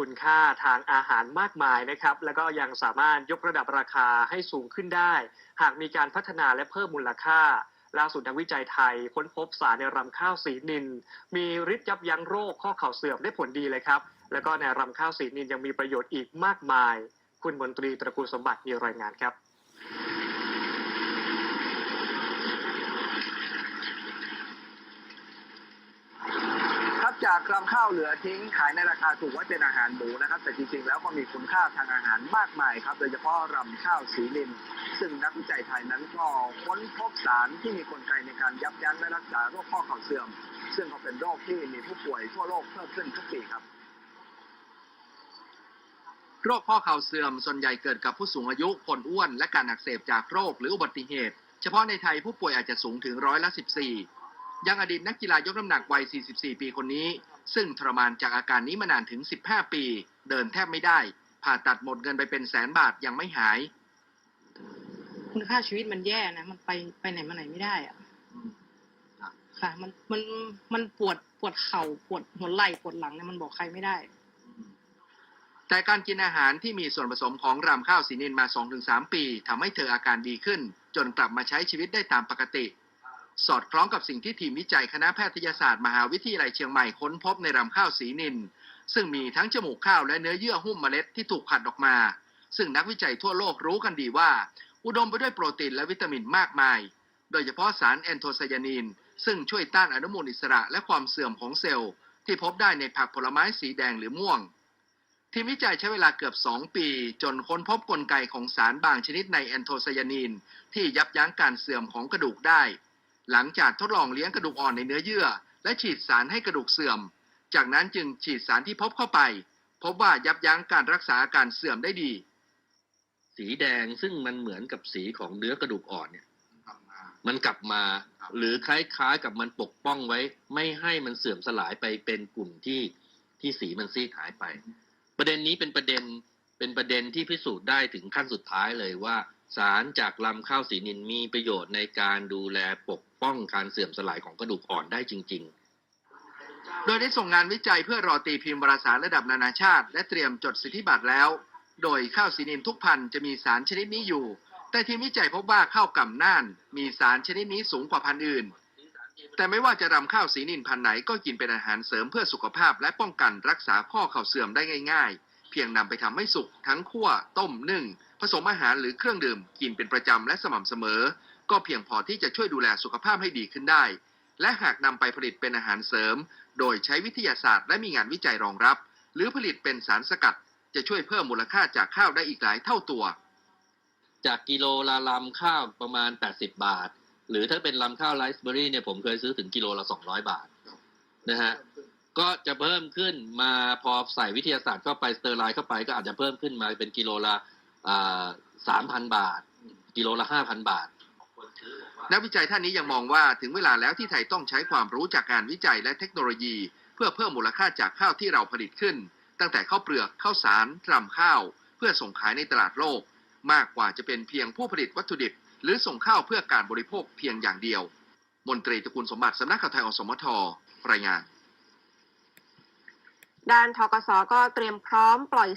คุณค่าทางอาหารมากมายนะครับ แล้วก็ยังสามารถยกระดับราคาให้สูงขึ้นได้ หากมีการพัฒนาและเพิ่มมูลค่าล่าสุดนักวิจัยไทย ค้นพบสารในรำข้าวสีนิน มีฤทธิ์ยับยั้งโรคข้อเข่าเสื่อมได้ผลดีเลยครับ แล้วก็ในรำข้าวสีนินยังมีประโยชน์อีกมากมาย คุณมนตรีตระกูลสมบัติมีรายงานครับ ครับ จากรำข้าวเหลือทิ้งขายในราคาถูกไว้เป็นอาหารหมูนะครับ แต่จริงๆแล้วก็มีคุณค่าทางอาหารมากมายครับ โดยเฉพาะรำข้าวสีลิน ซึ่งนักวิจัยไทยนั้นก็ค้นพบสารที่มีกลไกในการยับยั้งและรักษาโรคข้อเข่าเสื่อม ซึ่งก็เป็นโรคที่มีผู้ป่วยทั่วโลกเพิ่มขึ้นทุกปีครับโรคข้อเข่าเสื่อมส่วนใหญ่เกิดกับผู้สูงอายุคนอ้วน และการอักเสบจากโรคหรืออุบัติเหตุ เฉพาะในไทยผู้ป่วยอาจจะสูงถึงร้อยละ 14 ยังอดีตนักกีฬายกน้ำหนักวัย 44 ปีคนนี้ ซึ่งทรมานจากอาการนี้มานานถึง 15 ปี เดินแทบไม่ได้ ผ่าตัดหมดเงินไปเป็นแสนบาทยังไม่หาย คุณค่าชีวิตมันแย่นะ มันไปไปไหนมาไหนไม่ได้อะค่ะ มันมันมันปวดปวดเข่าปวดหัวไหล่ปวดหลังเนี่ยมันบอกใครไม่ได้ แต่การกินอาหารที่มีส่วนผสมของรำข้าวสีนินมา 2-3 ปีทำให้เธออาการดีขึ้น จนกลับมาใช้ชีวิตได้ตามปกติ สอดคล้องกับสิ่งที่ทีมวิจัยคณะแพทยศาสตร์มหาวิทยาลัยเชียงใหม่ค้นพบในรำข้าวสีนิน ซึ่งมีทั้งจมูกข้าวและเนื้อเยื่อหุ้มเมล็ดที่ถูกผัดออกมา ซึ่งนักวิจัยทั่วโลกรู้กันดีว่า อุดมไปด้วยโปรตีนและวิตามินมากมาย โดยเฉพาะสารแอนโทไซยานิน ซึ่งช่วยต้านอนุมูลอิสระและความเสื่อมของเซลล์ ที่พบได้ในผักผลไม้สีแดงหรือม่วง ทีมวิจัยใช้เวลาเกือบ 2 ปี จนค้นพบกลไกของสารบางชนิดในแอนโทไซยานิน ที่ยับยั้งการเสื่อมของกระดูกได้ หลังจากทดลองเลี้ยงกระดูกอ่อนในเนื้อเยื่อ และฉีดสารให้กระดูกเสื่อม จากนั้นจึงฉีดสารที่พบเข้าไป พบว่ายับยั้งการรักษาอาการเสื่อมได้ดี สีแดงซึ่งมันเหมือนกับสีของเนื้อกระดูกอ่อนเนี่ย มันกลับมา หรือคล้ายๆกับมันปกป้องไว้ ไม่ให้มันเสื่อมสลายไปเป็นกลุ่มที่ที่สีมันซีดหายไป ประเด็นนี้เป็นประเด็นเป็นประเด็นที่พิสูจน์ได้ถึงขั้นสุดท้ายเลยว่า สารจากลำข้าวสีนินมีประโยชน์ในการดูแลปกป้องการเสื่อมสลายของกระดูกอ่อนได้จริง ๆ โดยได้ส่งงานวิจัยเพื่อรอตีพิมพ์วารสารระดับนานาชาติ และเตรียมจดสิทธิบัตรแล้ว โดยข้าวสีนินทุกพันธุ์จะมีสารชนิดนี้อยู่ แต่ทีมวิจัยพบว่าข้าวกำน่าน มีสารชนิดนี้สูงกว่าพันธุ์อื่น แต่ไม่ว่าจะรำข้าวสีนินพันธุ์ไหนก็กินเป็นอาหารเสริมเพื่อสุขภาพและป้องกันรักษาข้อเข่าเสื่อมได้ง่าย ๆ เพียงนำไปทำให้สุกทั้งคั่วต้มนึ่ง ผสมอาหารหรือเครื่องดื่มกินเป็นประจำและสม่ำเสมอ ก็เพียงพอที่จะช่วยดูแลสุขภาพให้ดีขึ้นได้ และหากนำไปผลิตเป็นอาหารเสริม โดยใช้วิทยาศาสตร์และมีงานวิจัยรองรับ หรือผลิตเป็นสารสกัด จะช่วยเพิ่มมูลค่าจากข้าวได้อีกหลายเท่าตัว จากกิโลละลำข้าวประมาณ 80 บาท หรือถ้าเป็นลำข้าวไรซ์เบอร์รี่เนี่ยผมเคยซื้อถึงกิโลละ200 บาทนะฮะ ก็จะเพิ่มขึ้นมาพอใส่วิทยาศาสตร์เข้าไปสเตอร์ไลน์เข้าไปก็อาจจะเพิ่มขึ้นมาเป็นกิโลละสามพันบาท กิโลละห้าพันบาท นักวิจัยท่านนี้ยังมองว่าถึงเวลาแล้วที่ไทยต้องใช้ความรู้จากการวิจัยและเทคโนโลยี เพื่อเพิ่มมูลค่าจากข้าวที่เราผลิตขึ้น ตั้งแต่ข้าวเปลือกข้าวสารรำข้าว เพื่อส่งขายในตลาดโลก มากกว่าจะเป็นเพียงผู้ผลิตวัตถุดิบ หรือส่งข้าวเพื่อการบริโภคเพียงอย่างเดียว มนตรีตระกูลสมบัติสำนักข่าวไทยอสมทรายงาน ด้านทกสก็เตรียมพร้อมปล่อย